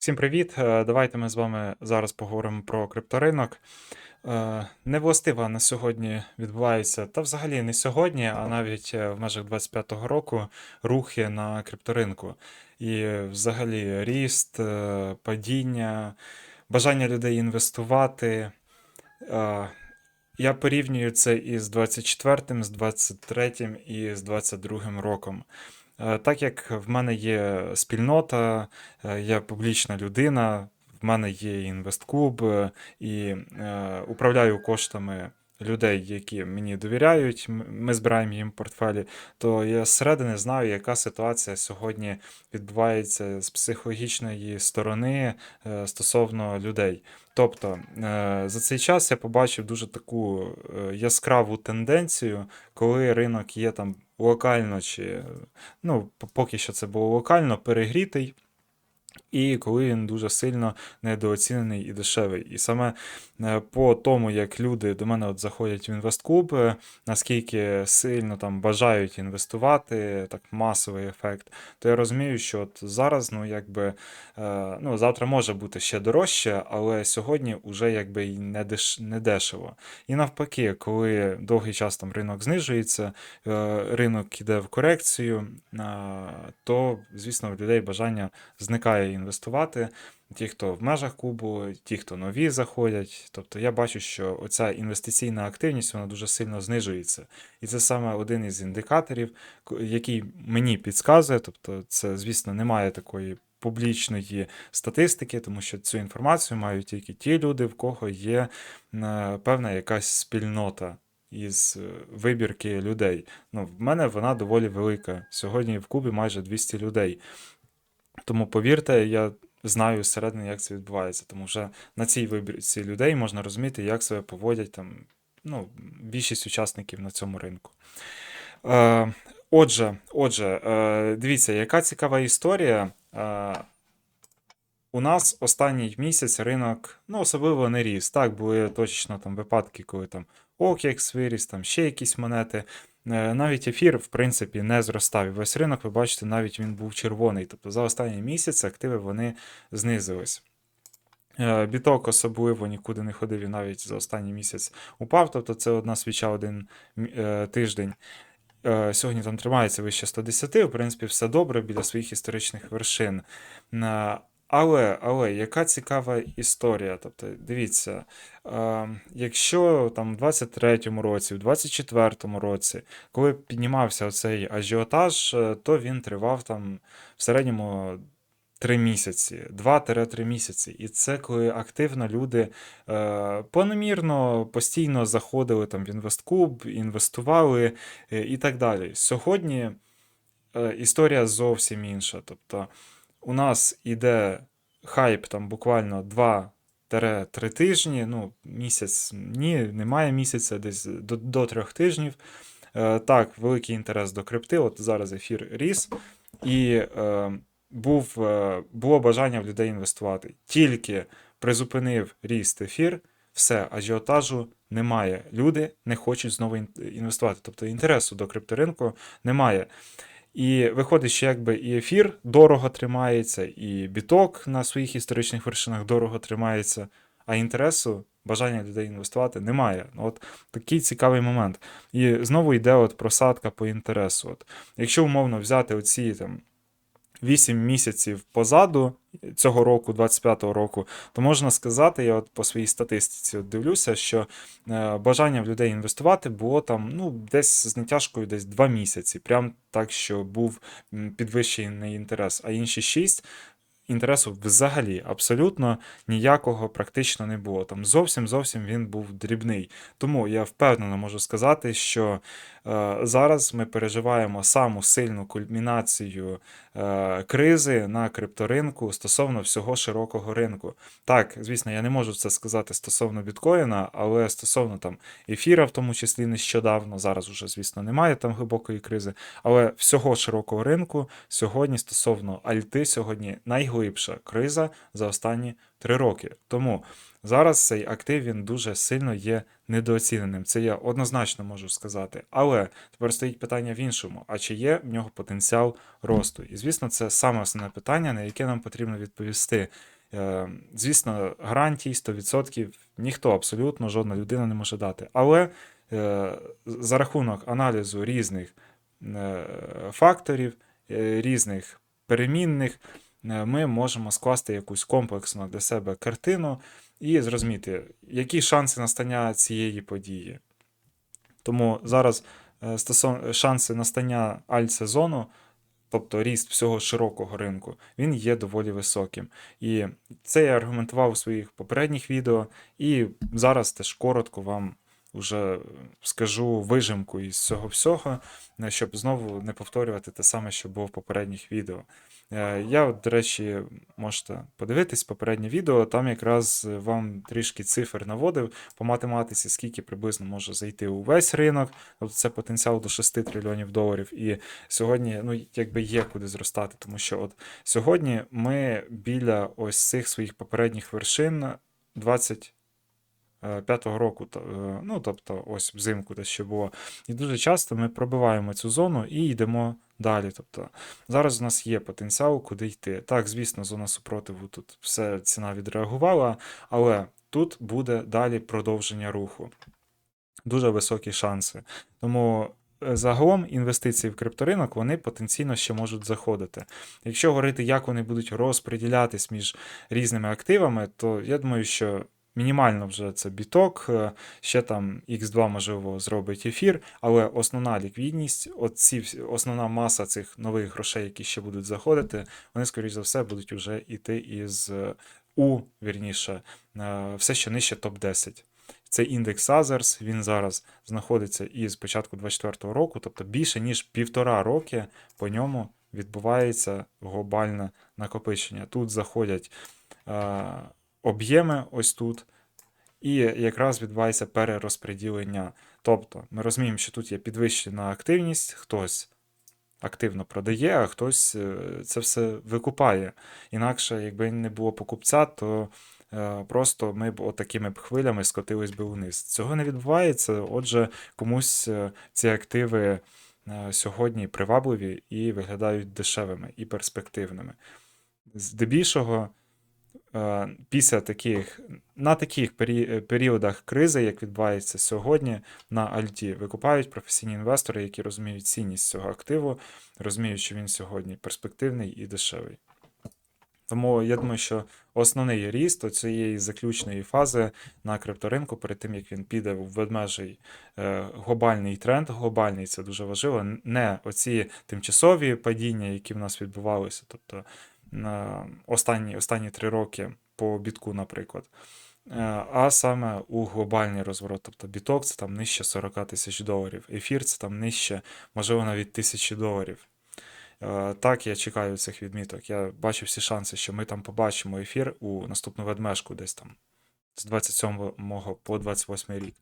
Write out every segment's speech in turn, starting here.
Всім привіт! Е, Давайте ми з вами зараз поговоримо про крипторинок. Е, Невластива на сьогодні відбувається, та взагалі не сьогодні, а навіть е, в межах 25-го року рухи на крипторинку. І взагалі ріст, падіння, бажання людей інвестувати. Я порівнюю це із 24-м, з 23-м і з 22-м роком. Е, Так як в мене є спільнота, е, я публічна людина, в мене є інвестклуб і е, управляю коштами людей, які мені довіряють, ми збираємо їм портфелі, то я зсередини знаю, яка ситуація сьогодні відбувається з психологічної сторони стосовно людей. Тобто за цей час я побачив дуже таку яскраву тенденцію, коли ринок є там локально чи ну, поки що це було локально, перегрітий, і коли він дуже сильно недооцінений і дешевий. І саме е, по тому, як люди до мене от заходять в інвестклуб, е, наскільки сильно там бажають інвестувати, так масовий ефект, то я розумію, що от зараз, ну якби, е, ну завтра може бути ще дорожче, але сьогодні вже якби не, деш, не дешево. І навпаки, коли довгий час там ринок знижується, ринок іде в корекцію, то, звісно, в людей бажання зникає інвестувати. Ті, хто в межах клубу, ті, хто нові заходять. Тобто я бачу, що оця інвестиційна активність вона дуже сильно знижується. І це саме один із індикаторів, який мені підказує. Тобто, це, звісно, немає такої публічної статистики, тому що цю інформацію мають тільки ті люди, в кого є е, певна якась спільнота. Із е, вибірки людей. Ну, в мене вона доволі велика. Сьогодні в клубі майже 200 людей. Тому повірте, я знаю зсередини, як це відбувається. Тому вже на цій вибірці людей можна розуміти, як себе поводять там, ну, більшість учасників на цьому ринку. Е, отже, отже, е, дивіться, яка цікава історія. Е, у нас останній місяць ринок, ну, особливо не ріс. Так, були точно там випадки, коли там OKX виріс, там ще якісь монети. Е, Навіть ефір, в принципі, не зростав. І весь ринок, ви бачите, навіть він був червоний. Тобто за останній місяць активи вони знизились. Е, Біток особливо нікуди не ходив і навіть за останній місяць упав. Тобто це одна свіча один е, тиждень. Сьогодні там тримається вище 110, в принципі, все добре біля своїх історичних вершин. Але, але яка цікава історія? Тобто, дивіться, е, якщо там в 23-му році, в 24-му році, коли піднімався оцей ажіотаж, е, то він тривав там в середньому 3 місяці, 2-3 місяці. І це коли активно люди е, планомірно, постійно заходили там в інвесткуб, інвестували е, і так далі. Сьогодні е, історія зовсім інша. Тобто у нас іде хайп там буквально 2-3 тижні, ну, місяць, ні, немає місяця, десь до, до 3 тижнів. Е, так, великий інтерес до крипти. От зараз ефір ріс, і е, був, е, було бажання в людей інвестувати. Тільки призупинив ріст ефір, все, ажіотажу немає. Люди не хочуть знову інвестувати. Тобто інтересу до крипторинку немає. І виходить, що якби і ефір дорого тримається, і біток на своїх історичних вершинах дорого тримається, а інтересу, бажання людей інвестувати немає. Ну, От такий цікавий момент. І знову йде от просадка по інтересу. От, якщо умовно взяти оці там 8 місяців позаду цього року, 25-го року, то можна сказати, я от по своїй статистиці дивлюся, що е, бажання в людей інвестувати було там ну, десь з натяжкою десь 2 місяці. Прям так, що був підвищений інтерес, а інші 6 інтересу взагалі абсолютно ніякого практично не було. Там зовсім зовсім він був дрібний. Тому я впевнено можу сказати, що е, зараз ми переживаємо саму сильну кульмінацію е, кризи на крипторинку стосовно всього широкого ринку. Так, звісно, я не можу це сказати стосовно біткоїна, але стосовно там ефіра, в тому числі нещодавно, зараз уже, звісно, немає там глибокої кризи, але всього широкого ринку сьогодні стосовно альти, сьогодні найглибший найглибша криза за останні три роки. Тому зараз цей актив він дуже сильно є недооціненим. Це я однозначно можу сказати. Але тепер стоїть питання в іншому: а чи є в нього потенціал росту? І звісно, це саме основне питання, на яке нам потрібно відповісти. Е, Звісно, гарантій 100% ніхто абсолютно жодна людина не може дати. Але е, за рахунок аналізу різних е, факторів, різних перемінних, ми можемо скласти якусь комплексну для себе картину і зрозуміти, які шанси настання цієї події. Тому зараз е, шанси настання альт-сезону, тобто ріст всього широкого ринку, він є доволі високим. І це я аргументував у своїх попередніх відео, і зараз теж коротко вам вже скажу вижимку із цього всього, е, щоб знову не повторювати те саме, що було в попередніх відео. Е, Я, до речі, можете подивитись попереднє відео, там якраз вам трішки цифр наводив по математиці, скільки приблизно може зайти у весь ринок, тобто це потенціал до 6 трильйонів доларів. І сьогодні, ну, якби є куди зростати, тому що от сьогодні ми біля ось цих своїх попередніх вершин 20. Е, П'ятого року, е, ну тобто ось взимку те, що було. І дуже часто ми пробиваємо цю зону і йдемо далі. Тобто зараз у нас є потенціал, куди йти. Так, звісно, зона супротиву тут все ціна відреагувала, але тут буде далі продовження руху. Дуже високі шанси. Тому е, загалом інвестиції в крипторинок вони потенційно ще можуть заходити. Якщо говорити, як вони будуть розподілятись між різними активами, то я думаю, що. Мінімально вже це біток, е, ще там X2, можливо, зробить ефір, але основна ліквідність, оці, основна маса цих нових грошей, які ще будуть заходити, вони, скоріш за все, будуть вже йти із е, У, вірніше, е, все ще нижче топ-10. Це індекс Others, він зараз знаходиться із початку 2024 року, тобто більше ніж півтора роки по ньому відбувається глобальне накопичення. Тут заходять об'єми ось тут, і якраз відбувається перерозподілення. Тобто ми розуміємо, що тут є підвищена активність, хтось активно продає, а хтось е, це все викупає. Інакше, якби не було покупця, то е, просто ми б отакими б хвилями скотились би вниз. Цього не відбувається, отже, комусь е, ці активи сьогодні привабливі і виглядають дешевими і перспективними. Здебільшого, після таких, на таких е, періодах кризи, як відбувається сьогодні, на Альті викупають професійні інвестори, які розуміють цінність цього активу, розуміють, що він сьогодні перспективний і дешевий. Тому я думаю, що основний ріст цієї заключної фази на крипторинку, перед тим як він піде в ведмежий е, глобальний тренд, глобальний це дуже важливо, не оці тимчасові падіння, які в нас відбувалися, тобто останні, останні три роки по бітку, наприклад. Е, А саме у глобальний розворот, тобто біток це там нижче 40 тисяч доларів, ефір це там нижче, можливо, навіть тисячі доларів. Е, Так, я чекаю цих відміток. Я бачу всі шанси, що ми там побачимо ефір у наступну ведмежку десь там з 27 по 28 рік.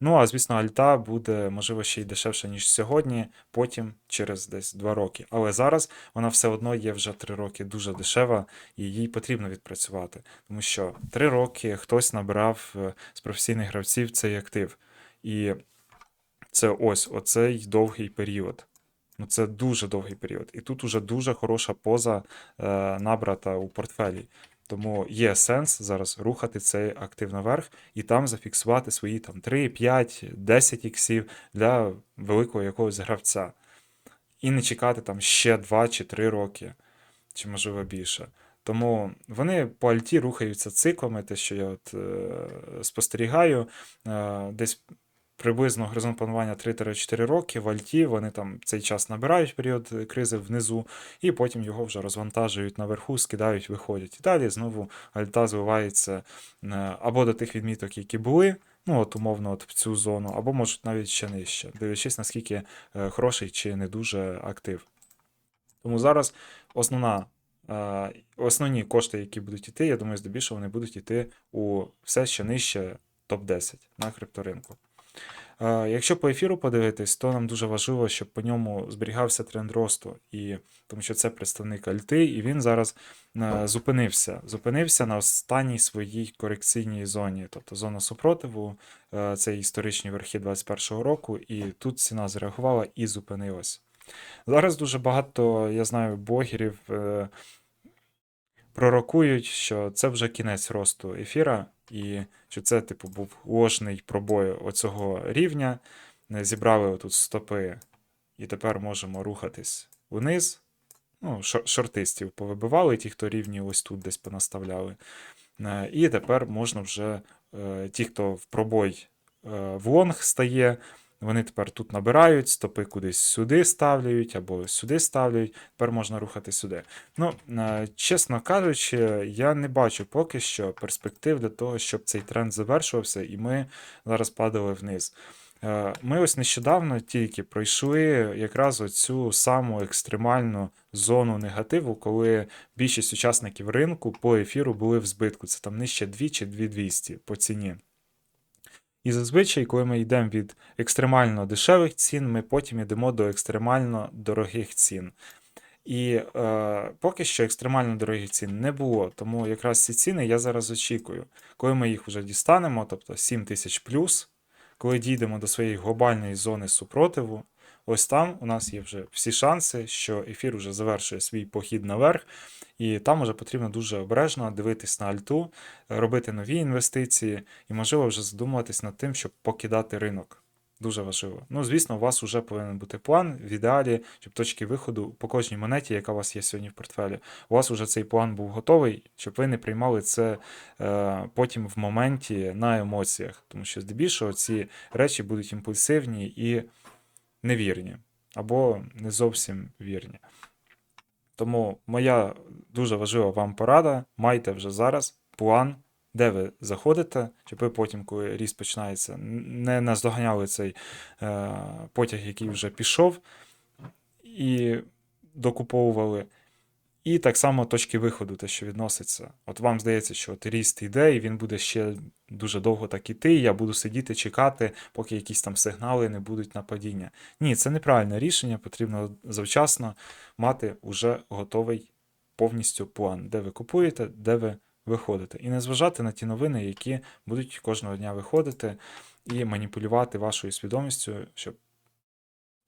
Ну, а звісно, альта буде, можливо, ще й дешевше, ніж сьогодні, потім через десь 2 роки. Але зараз вона все одно є вже 3 роки дуже дешева, і їй потрібно відпрацювати. Тому що 3 роки хтось набирав е, з професійних гравців цей актив. І це ось оцей довгий період. Ну, це дуже довгий період. І тут уже дуже хороша поза е, набрата у портфелі. Тому є сенс зараз рухати цей актив наверх і там зафіксувати свої там 3, 5, 10 іксів для великого якогось гравця. І не чекати там ще 2 чи 3 роки, чи можливо більше. Тому вони по альті рухаються циклами, те, що я от, е, спостерігаю, е, десь приблизно горизонт планування 3-4 роки в альті, вони там цей час набирають період кризи внизу, і потім його вже розвантажують наверху, скидають, виходять. І далі знову альта звивається е, або до тих відміток, які були. Ну, от умовно, от в цю зону, або можуть навіть ще нижче, дивлячись, наскільки е, хороший чи не дуже актив. Тому зараз основна, е, основні кошти, які будуть йти, я думаю, здебільшого вони будуть йти у все ще нижче топ-10 на крипторинку. Е, Якщо по ефіру подивитись, то нам дуже важливо, щоб по ньому зберігався тренд росту, і тому що це представник Альти, і він зараз е, зупинився. Зупинився на останній своїй корекційній зоні, тобто зона супротиву, е, це історичні верхи 2021 року, і тут ціна зреагувала і зупинилась. Зараз дуже багато, я знаю, блогерів е, пророкують, що це вже кінець росту ефіра, і що це, типу, був ложний пробой оцього рівня. Е, Зібрали отут стопи, і тепер можемо рухатись вниз. Ну, шортистів повибивали, ті, хто рівні ось тут десь понаставляли. Е, І тепер можна вже е, ті, хто в пробой в лонг стає, вони тепер тут набирають, стопи кудись сюди ставляють або сюди ставляють. Тепер можна рухати сюди. Ну, е, чесно кажучи, я не бачу поки що перспектив для того, щоб цей тренд завершувався, і ми зараз падали вниз. Е, Ми ось нещодавно тільки пройшли якраз оцю саму екстремальну зону негативу, коли більшість учасників ринку по ефіру були в збитку. Це там нижче 2 чи 2200 по ціні. І зазвичай, коли ми йдемо від екстремально дешевих цін, ми потім йдемо до екстремально дорогих цін. І е, поки що екстремально дорогих цін не було, тому якраз ці ціни я зараз очікую. Коли ми їх вже дістанемо, тобто 7 тисяч плюс, коли дійдемо до своєї глобальної зони супротиву, ось там у нас є вже всі шанси, що ефір вже завершує свій похід наверх, і там вже потрібно дуже обережно дивитись на альту, робити нові інвестиції і, можливо, вже задумуватись над тим, щоб покидати ринок. Дуже важливо. Ну, звісно, у вас вже повинен бути план в ідеалі, щоб точки виходу по кожній монеті, яка у вас є сьогодні в портфелі, у вас вже цей план був готовий, щоб ви не приймали це е, потім в моменті на емоціях. Тому що здебільшого ці речі будуть імпульсивні і невірні, або не зовсім вірні. Тому моя дуже важлива вам порада. Майте вже зараз план, де ви заходите, щоб ви потім, коли ріс починається, не наздоганяли цей е, потяг, який вже пішов, і докуповували. І так само точки виходу, те, що відноситься. От вам здається, що от ріст йде, і він буде ще дуже довго так іти, і я буду сидіти, чекати, поки якісь там сигнали не будуть на падіння. Ні, це неправильне рішення, потрібно завчасно мати уже готовий повністю план, де ви купуєте, де ви виходите. І не зважати на ті новини, які будуть кожного дня виходити, і маніпулювати вашою свідомістю, щоб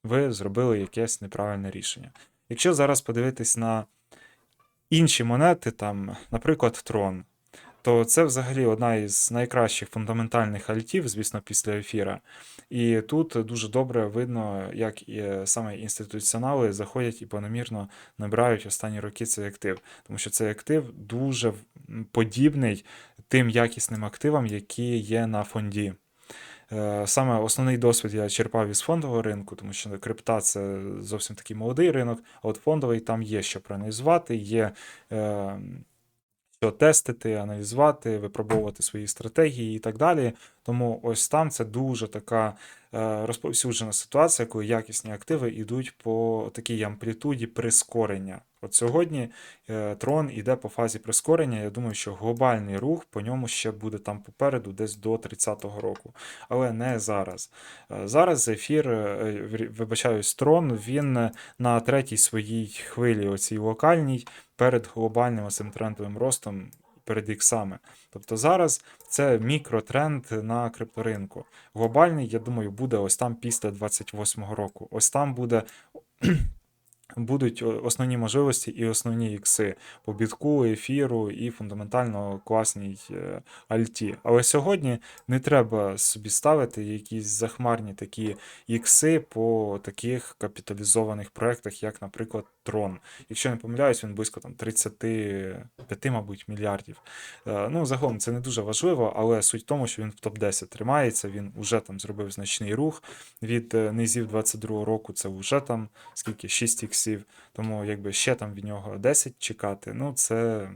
ви зробили якесь неправильне рішення. Якщо зараз подивитись на інші монети, там, наприклад, Трон, то це взагалі одна із найкращих фундаментальних альтів, звісно, після ефіра. І тут дуже добре видно, як і саме інституціонали заходять і планомірно набирають останні роки цей актив. Тому що цей актив дуже подібний тим якісним активам, які є на фонді. Е, Саме основний досвід я черпав із фондового ринку, тому що крипта це зовсім такий молодий ринок, а от фондовий там є що проаналізувати, є е, що тестити, аналізувати, випробовувати свої стратегії і так далі. Тому ось там це дуже така е, розповсюджена ситуація, коли якісні активи йдуть по такій амплітуді прискорення. От сьогодні е, трон іде по фазі прискорення. Я думаю, що глобальний рух по ньому ще буде там попереду, десь до 30-го року, але не зараз. Е, Зараз ефір, е, вибачаюсь, трон, він на третій своїй хвилі, оцій локальній, перед глобальним оцим трендовим ростом, перед іксами. Тобто зараз це мікротренд на крипторинку. Глобальний, я думаю, буде ось там після 28-го року. Ось там буде. Будуть основні можливості і основні ікси по бітку, ефіру і фундаментально класній е, альті. Але сьогодні не треба собі ставити якісь захмарні такі ікси по таких капіталізованих проектах, як, наприклад, Трон. Якщо не помиляюсь, він близько там 35, мабуть, мільярдів. Е, Ну, загалом це не дуже важливо, але суть в тому, що він в топ-10 тримається. Він вже там зробив значний рух від е, низів 22-го року. Це вже там скільки 6 іксів. Тому якби ще там від нього 10 чекати. Ну, це.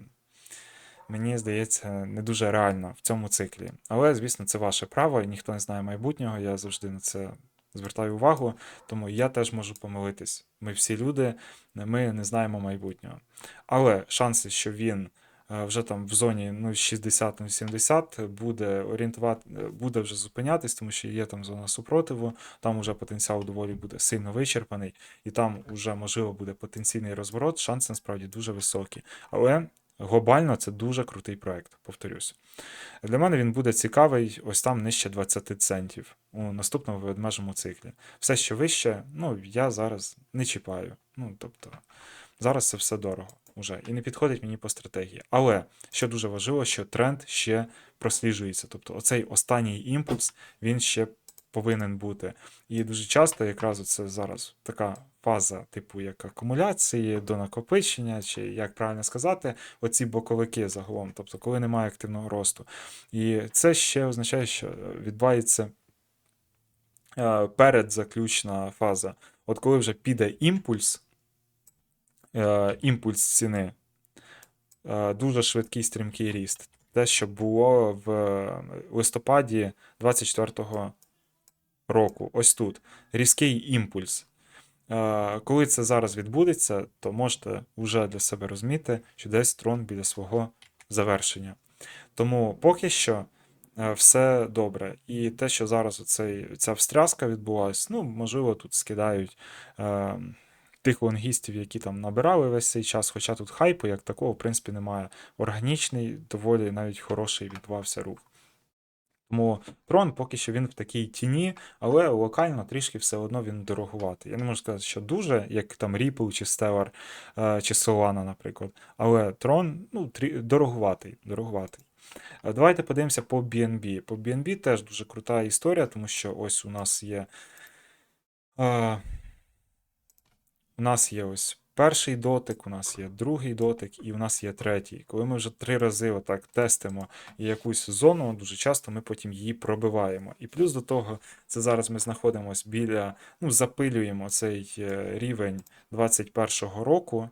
Мені здається, не дуже реально в цьому циклі. Але, звісно, це ваше право, і ніхто не знає майбутнього. Я завжди на це звертаю увагу, тому я теж можу помилитись. Ми всі люди, ми не знаємо майбутнього. Але шанси, що він е, вже там в зоні ну, 60-70 буде орієнтувати, буде вже зупинятись, тому що є там зона супротиву, там вже потенціал доволі буде сильно вичерпаний, і там вже можливо буде потенційний розворот. Шанси насправді дуже високі. Але глобально це дуже крутий проект, повторюсь. Для мене він буде цікавий ось там нижче 20 центів у наступному ведмежому циклі. Все, що вище, ну я зараз не чіпаю. Ну, тобто, зараз це все дорого уже і не підходить мені по стратегії. Але що дуже важливо, що тренд ще просліджується. Тобто, оцей останній імпульс він ще повинен бути. І дуже часто, якраз це зараз така фаза, типу як акумуляції, до накопичення, чи як правильно сказати, оці боковики загалом, тобто, коли немає активного росту. І це ще означає, що відбувається е, передзаключна фаза. От коли вже піде імпульс, е, імпульс ціни, е, дуже швидкий стрімкий ріст. Те, що було в листопаді 24-го року, ось тут. Різкий імпульс. Коли це зараз відбудеться, то можете вже для себе розуміти, що десь трон біля свого завершення. Тому поки що е, все добре. І те, що зараз оцей, ця встряска відбулась, ну, можливо, тут скидають е, тих лонгістів, які там набирали весь цей час, хоча тут хайпу, як такого, в принципі, немає. Органічний, доволі навіть хороший відбувався рух. Тому трон поки що він в такій тіні, але локально трішки все одно він дорогуватий. Я не можу сказати, що дуже, як там Ripple чи Stellar, е, чи Solana, наприклад. Але трон ну, дорогуватий. дорогуватий. Е, Давайте подивимося по BNB. По BNB теж дуже крута історія, тому що ось у нас є. е, У нас є ось перший дотик, у нас є другий дотик, і у нас є третій. Коли ми вже три рази отак тестимо якусь зону, дуже часто ми потім її пробиваємо. І плюс до того, це зараз ми знаходимося біля, ну, запилюємо цей е, рівень 21-го року.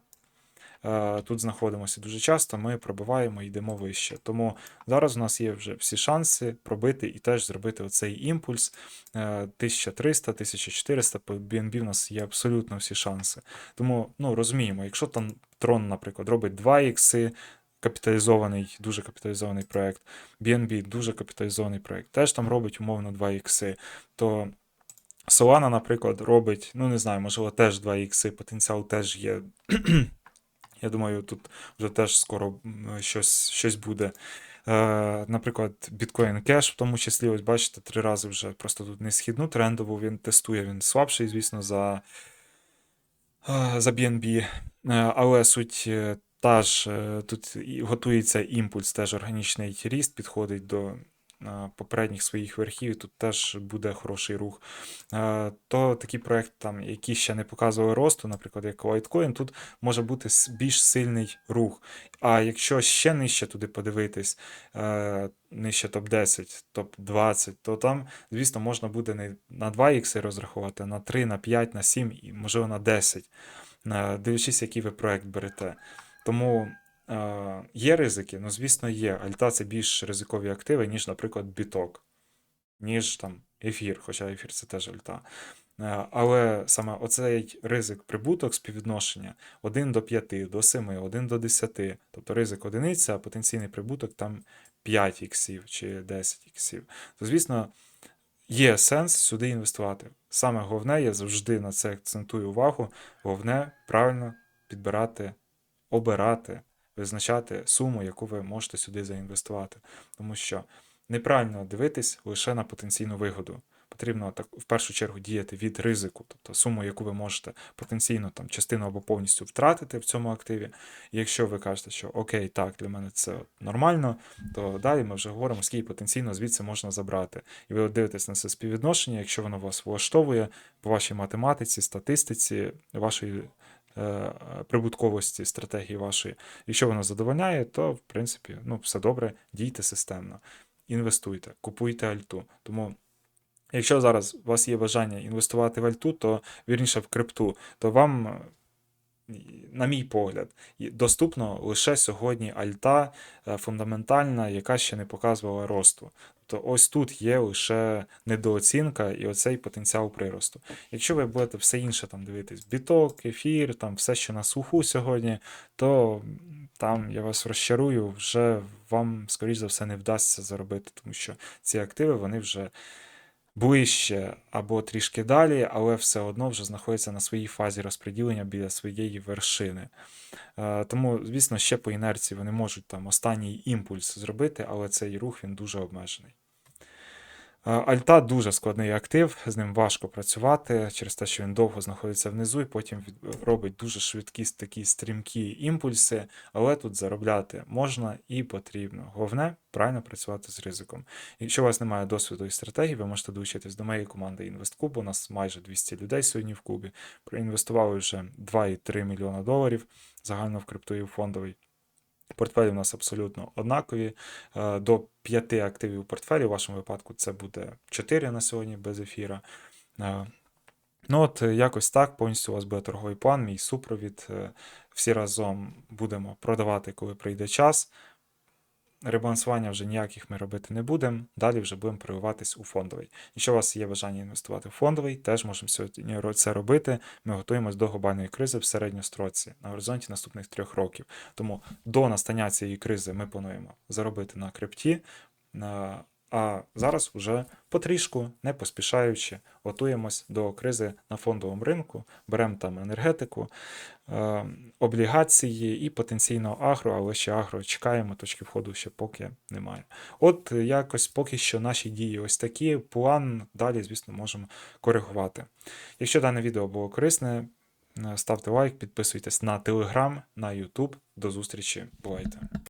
Е, Тут знаходимося дуже часто, ми пробиваємо і йдемо вище. Тому зараз у нас є вже всі шанси пробити і теж зробити оцей імпульс. Е, 1300, 1400 по BNB у нас є абсолютно всі шанси. Тому ну, розуміємо, якщо там Трон, наприклад, робить 2 ікси, капіталізований, дуже капіталізований проект, BNB дуже капіталізований проект, теж там робить умовно 2 ікси, то Solana, наприклад, робить, ну не знаю, можливо, теж 2 ікси, потенціал теж є. Я думаю, тут вже теж скоро щось, щось буде. Е, наприклад, Bitcoin Cash, в тому числі, ось бачите, три рази вже просто тут не східну трендову він тестує, він слабший, звісно, за, е, за BNB. Е, але суть та ж, тут готується імпульс, теж органічний ріст підходить до попередніх своїх верхів, тут теж буде хороший рух. То такі проекти, там, які ще не показували росту, наприклад, як Litecoin, тут може бути більш сильний рух. А якщо ще нижче туди подивитись, е, нижче топ-10, топ-20, то там, звісно, можна буде не на 2 ікси розраховувати, а на 3, на 5, на 7 і, можливо, на 10, е, дивлячись, який ви проект берете. Тому є ризики, ну, звісно, є. Альта це більш ризикові активи, ніж, наприклад, біток, ніж там ефір, хоча ефір це теж альта. Е, Але саме оцей ризик прибуток співвідношення 1 до 5, до 7, 1 до 10, тобто ризик одиниця, а потенційний прибуток там 5 іксів чи 10 іксів. То, звісно, є сенс сюди інвестувати. Саме головне, я завжди на це акцентую увагу. Головне правильно підбирати, обирати, визначати суму, яку ви можете сюди заінвестувати. Тому що неправильно дивитись лише на потенційну вигоду. Потрібно так в першу чергу діяти від ризику, тобто суму, яку ви можете потенційно там частину або повністю втратити в цьому активі. І якщо ви кажете, що окей, так, для мене це нормально, то далі ми вже говоримо, скільки потенційно звідси можна забрати. І ви дивитесь на це співвідношення, якщо воно вас влаштовує по вашій математиці, статистиці, вашої прибутковості стратегії вашої. Якщо воно задовольняє, то в принципі ну, все добре, дійте системно. Інвестуйте, купуйте альту. Тому Якщо зараз у вас є бажання інвестувати в альту, то вірніше в крипту, то вам, е, на мій погляд, доступно лише сьогодні альта е, фундаментальна, яка ще не показувала росту. То ось тут є лише недооцінка і оцей потенціал приросту. Якщо ви будете все інше там дивитись, біток, ефір, там все, що на слуху сьогодні, то там я вас розчарую, вже вам, скоріш за все, не вдасться заробити, тому що ці активи вони вже ближче або трішки далі, але все одно вже знаходиться на своїй фазі розподілення біля своєї вершини. Е, Тому, звісно, ще по інерції вони можуть там останній імпульс зробити, але цей рух він дуже обмежений. Альта дуже складний актив, з ним важко працювати через те, що він довго знаходиться внизу і потім робить дуже швидкі такі стрімкі імпульси, але тут заробляти можна і потрібно. Головне правильно працювати з ризиком. Якщо у вас немає досвіду і стратегії, ви можете долучитись до моєї команди InvestClub. У нас майже 200 людей сьогодні в клубі. Проінвестували вже 2,3 мільйона доларів загально в крипту фондовий. Портфелі у нас абсолютно однакові. Е, До 5 активів у портфелі, в вашому випадку це буде 4 на сьогодні без ефіра. Е, Ну от е, якось так, повністю у вас буде торговий план, мій супровід. Всі разом будемо продавати, коли прийде час. Ребалансування вже ніяких ми робити не будемо. Далі вже будемо прививатись у фондовий. Якщо у вас є бажання інвестувати в фондовий, теж можемо сьогодні це робити. Ми готуємось до глобальної кризи в середньостроці на горизонті наступних трьох років. Тому до настання цієї кризи ми плануємо заробити на крипті. А зараз вже потрішку, не поспішаючи, готуємось до кризи на фондовому ринку, беремо там енергетику, е, облігації і потенційно агро, але ще агро чекаємо, точки входу ще поки немає. От якось поки що наші дії ось такі. План далі, звісно, можемо коригувати. Якщо дане відео було корисне, е, ставте лайк, підписуйтесь на Telegram, на YouTube. До зустрічі, бувайте!